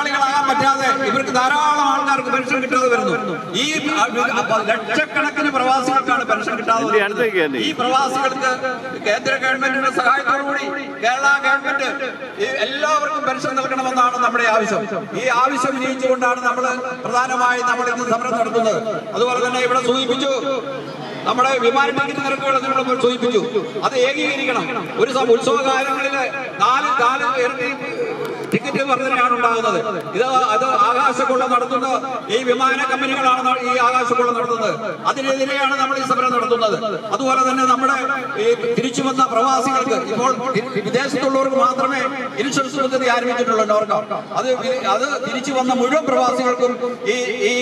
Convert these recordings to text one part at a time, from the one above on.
പങ്കാളികളാകാൻ പറ്റാതെ ഇവർക്ക് ധാരാളം ആൾക്കാർക്ക് പെൻഷൻ കിട്ടാതെ വരുന്നു. ഈ ലക്ഷക്കണക്കിന് പ്രവാസികൾക്കാണ് പെൻഷൻ കിട്ടാതെ വരുന്നത്. ഈ പ്രവാസികൾക്ക് കേന്ദ്ര ഗവൺമെന്റിന്റെ സഹായത്തോടുകൂടി കേരള ഗവൺമെന്റ് എല്ലാവർക്കും പെൻഷൻ നൽകണമെന്നാണ് നമ്മുടെ ആവശ്യം. ഈ ആവശ്യം ഉന്നയിച്ചുകൊണ്ടാണ് നമ്മൾ പ്രധാനമായും നമ്മൾ ഇന്ന് സമരം നടത്തുന്നത്. അതുപോലെ തന്നെ ഇവിടെ സൂചിപ്പിച്ചു നമ്മുടെ വിമാന ടിക്കറ്റ് നിരക്കുകൾ നമ്മൾ സൂചിപ്പിച്ചു. അത് ഏകീകരിക്കണം. ഒരു ഉത്സവകാലങ്ങളിൽ നാല് നാല് ടിക്കറ്റ് വർധനയാണ് ഉണ്ടാകുന്നത്. ഇത് അത് ആകാശക്കൊള്ള നടത്തുന്ന ഈ വിമാന കമ്പനികളാണ് ഈ ആകാശക്കൊള്ള നടത്തുന്നത്. അതിനെതിരെയാണ് നമ്മൾ ഈ സമരം നടത്തുന്നത്. അതുപോലെ തന്നെ നമ്മുടെ ഈ തിരിച്ചു വന്ന പ്രവാസികൾക്ക് ഇപ്പോൾ വിദേശത്തുള്ളവർക്ക് മാത്രമേ ഇൻഷുറൻസ് പദ്ധതി ആരംഭിച്ചിട്ടുള്ളൂ നോർക്ക അത് അത് തിരിച്ചു വന്ന മുഴുവൻ പ്രവാസികൾക്കും ഈ ഈ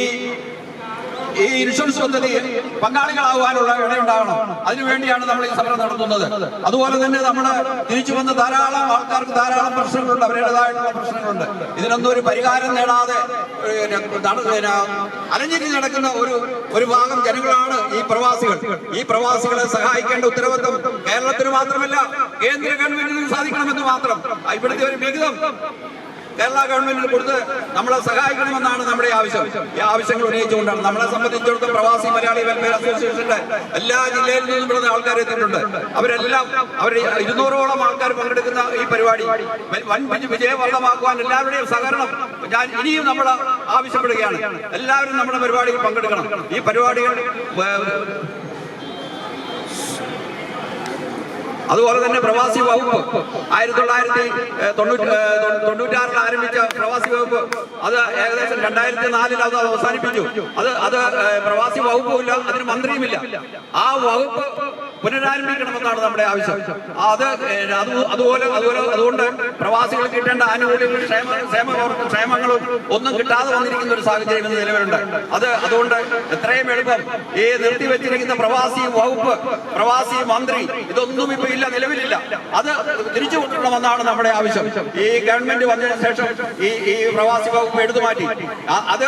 ഈ ഇൻഷുറൻസ് പദ്ധതി പങ്കാളികളാകാനുള്ള ഇടയുണ്ടാവണം. അതിനുവേണ്ടിയാണ് നമ്മൾ ഈ സമരം നടത്തുന്നത്. അതുപോലെ തന്നെ നമ്മൾ തിരിച്ചു വന്ന ധാരാളം ആൾക്കാർക്ക് ധാരാളം പ്രശ്നങ്ങളുണ്ട്. അവരുടേതായിട്ടുള്ള പ്രശ്നങ്ങളുണ്ട്. ഇതിനൊന്നും ഒരു പരിഹാരം നേടാതെ അലഞ്ഞിരി നടക്കുന്ന ഒരു ഒരു ഭാഗം ജനങ്ങളാണ് ഈ പ്രവാസികൾ. ഈ പ്രവാസികളെ സഹായിക്കേണ്ട ഉത്തരവാദിത്വം കേരളത്തിന് മാത്രമല്ല കേന്ദ്ര ഗവൺമെന്റിനും സാധിക്കണമെന്ന് മാത്രം. ഇവിടുത്തെ ഒരു വിഹിതം കേരള ഗവൺമെന്റിന് കൊടുത്ത് നമ്മളെ സഹായിക്കണമെന്നാണ് നമ്മുടെ ആവശ്യം. ഈ ആവശ്യങ്ങൾ ഉന്നയിച്ചുകൊണ്ടാണ്. നമ്മളെ സംബന്ധിച്ചിടത്തോളം പ്രവാസി മലയാളി വെൽഫെയർ അസോസിയേഷന്റെ എല്ലാ ജില്ലയിൽ നിന്നും ഇവിടെ ആൾക്കാർ എത്തിയിട്ടുണ്ട്. അവരെല്ലാം അവർ ഇരുന്നൂറോളം ആൾക്കാർ പങ്കെടുക്കുന്ന ഈ പരിപാടി. വൻ- വൻ വിജയവർദ്ധമാക്കുവാൻ എല്ലാവരുടെയും സഹകരണം ഞാൻ ഇനിയും നമ്മൾ ആവശ്യപ്പെടുകയാണ്. എല്ലാവരും നമ്മുടെ പരിപാടിയിൽ പങ്കെടുക്കണം. ഈ പരിപാടികൾ അതുപോലെ തന്നെ പ്രവാസി വകുപ്പ്. ആയിരത്തി തൊള്ളായിരത്തി തൊണ്ണൂറ്റി തൊണ്ണൂറ്റാറിൽ ആരംഭിച്ച പ്രവാസി വകുപ്പ്. അത് ഏകദേശം രണ്ടായിരത്തി നാലിൽ അത് അവസാനിപ്പിച്ചു. അത് അത് പ്രവാസി വകുപ്പുമില്ല അതിന് മന്ത്രിയുമില്ല. ആ വകുപ്പ് പുനരാരംഭിക്കണമെന്നാണ് നമ്മുടെ ആവശ്യം. അത് അത് അതുപോലെ അതുപോലെ അതുകൊണ്ട് പ്രവാസികൾ കിട്ടേണ്ട ആനുകൂല്യങ്ങളും ക്ഷേമ ക്ഷേമ ക്ഷേമങ്ങളും ഒന്നും കിട്ടാതെ വന്നിരിക്കുന്ന ഒരു സാഹചര്യം ഇന്ന് നിലവിലുണ്ട്. അത് അതുകൊണ്ട് എത്രയും എളുപ്പം ഈ നിർത്തിവെച്ചിരിക്കുന്ന പ്രവാസി വകുപ്പ് പ്രവാസി മന്ത്രി ഇതൊന്നും ഇപ്പൊ ഇല്ല നിലവിലില്ല. അത് തിരിച്ചു കൊണ്ടുവരണമെന്നാണ് നമ്മുടെ ആവശ്യം. ഈ ഗവൺമെന്റ് വന്നതിന് ശേഷം ഈ ഈ പ്രവാസി വകുപ്പ് എടുത്തു മാറ്റി. അത്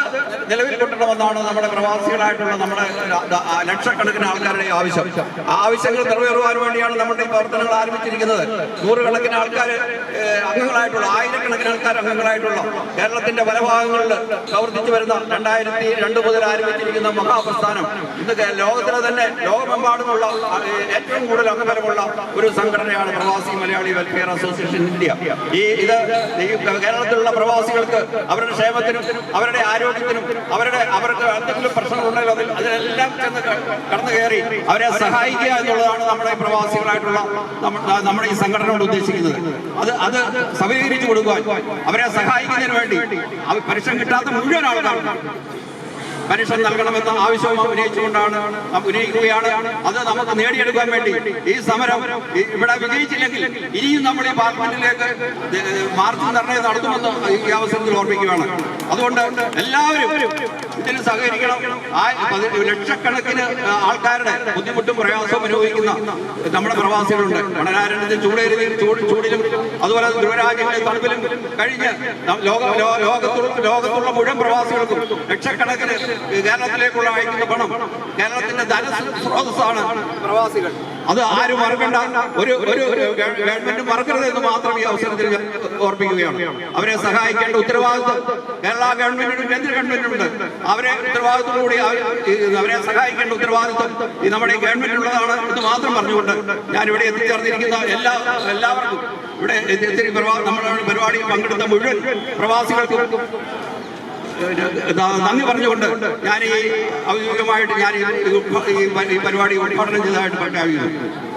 നിലവിൽ കൊണ്ടുവരണമെന്നാണ് നമ്മുടെ പ്രവാസികളായിട്ടുള്ള നമ്മുടെ ലക്ഷക്കണക്കിന് ആൾക്കാരുടെ ആവശ്യം. ആ ആവശ്യങ്ങൾ നിറവേറുവാൻ വേണ്ടിയാണ് നമ്മുടെ ഈ പ്രവർത്തനങ്ങൾ ആരംഭിച്ചിരിക്കുന്നത്. നൂറുകണക്കിന് ആൾക്കാർ അംഗങ്ങളായിട്ടുള്ള ആയിരക്കണക്കിന് ആൾക്കാർ അംഗങ്ങളായിട്ടുള്ള കേരളത്തിന്റെ പല ഭാഗങ്ങളിൽ പ്രവർത്തിച്ചു വരുന്ന രണ്ടായിരത്തി രണ്ട് മുതൽ ആരംഭിച്ചിരിക്കുന്ന മഹാപ്രസ്ഥാനം ഇന്ന് ലോകത്തിലെ തന്നെ ലോകമെമ്പാടുമുള്ള ഏറ്റവും കൂടുതൽ അംഗബലമുള്ള ഒരു സംഘടനയാണ് പ്രവാസി മലയാളി വെൽഫെയർ അസോസിയേഷൻ ഇന്ത്യ ഈ ഇത് കേരളത്തിലുള്ള പ്രവാസികൾക്ക് അവരുടെ ക്ഷേമത്തിനും അവരുടെ ആരോഗ്യത്തിനും അവരുടെ അവർക്ക് എന്തെങ്കിലും പ്രശ്നങ്ങളുണ്ടെങ്കിൽ അതിൽ അതിലെല്ലാം ചെന്ന് കടന്നു കയറി അവരെ സഹായിക്കുക എന്നുള്ളതാണ് നമ്മുടെ പ്രവാസികളായിട്ടുള്ള നമ്മുടെ ഈ സംഘടന കൊണ്ട് ഉദ്ദേശിക്കുന്നത്. അത് അത് സബലീകരിച്ചു കൊടുക്കുവാൻ അവരെ സഹായിക്കുന്നതിന് വേണ്ടി. പരിശ്രമം കിട്ടാത്ത മുഴുവൻ ആൾക്കാർക്കും പെൻഷൻ നൽകണമെന്ന ആവശ്യം ഉന്നയിച്ചുകൊണ്ടാണ് ഉന്നയിക്കുകയാണ്. അത് നമുക്ക് നേടിയെടുക്കാൻ വേണ്ടി. ഈ സമരം ഇവിടെ വിജയിച്ചില്ലെങ്കിൽ ഇനിയും നമ്മൾ ഈ പാർലമെന്റിലേക്ക് മാർച്ച് നിർണയം നടത്തുമെന്ന് ഈ അവസരത്തിൽ ഓർമ്മിക്കുകയാണ്. അതുകൊണ്ട് എല്ലാവരും ഇതിന് സഹകരിക്കണം. ആ ലക്ഷക്കണക്കിന് ആൾക്കാരുടെ ബുദ്ധിമുട്ടും പ്രയാസവും അനുഭവിക്കുന്ന നമ്മുടെ പ്രവാസികളുണ്ട്. മണരാരണ്യത്തിൽ ചൂടേരി ചൂട് ചൂടിലും അതുപോലെ ദൂരരാജ്യങ്ങളിൽ തണുപ്പിലും കഴിഞ്ഞ് ലോക ലോകത്തുള്ള ലോകത്തുള്ള മുഴുവൻ പ്രവാസികൾക്കും ലക്ഷക്കണക്കിന് കേരളത്തിലേക്കുള്ള അയക്കുന്ന പണം കേരളത്തിന്റെ ധനസ്രോതസ്സാണ് പ്രവാസികൾ. അത് ആരും മറക്കണ്ട. ഒരു ഒരു ഗവൺമെന്റ് മറക്കരുത് എന്ന് മാത്രം ഈ അവസരത്തിൽ ഞാൻ ഓർപ്പിക്കുകയാണ്. അവരെ സഹായിക്കേണ്ട ഉത്തരവാദിത്വം കേരള ഗവൺമെന്റിനും കേന്ദ്ര ഗവൺമെന്റിനുണ്ട്. അവരെ ഉത്തരവാദിത്തത്തോടുകൂടി കൂടി അവരെ സഹായിക്കേണ്ട ഉത്തരവാദിത്വം ഈ നമ്മുടെ ഗവൺമെന്റിനുള്ളതാണ് എന്ന് മാത്രം പറഞ്ഞുകൊണ്ട് ഞാൻ ഇവിടെ എത്തിച്ചേർന്നിരിക്കുന്ന എല്ലാ എല്ലാവർക്കും ഇവിടെ നമ്മുടെ പരിപാടിയിൽ പങ്കെടുത്ത മുഴുവൻ പ്രവാസികൾക്കും നന്ദി പറഞ്ഞുകൊണ്ട് ഞാൻ ഈ ഔദ്യോഗികമായിട്ട് ഞാൻ ഈ പരിപാടി ഉദ്ഘാടനം ചെയ്തതായിട്ട് പ്രഖ്യാപിക്കുന്നു.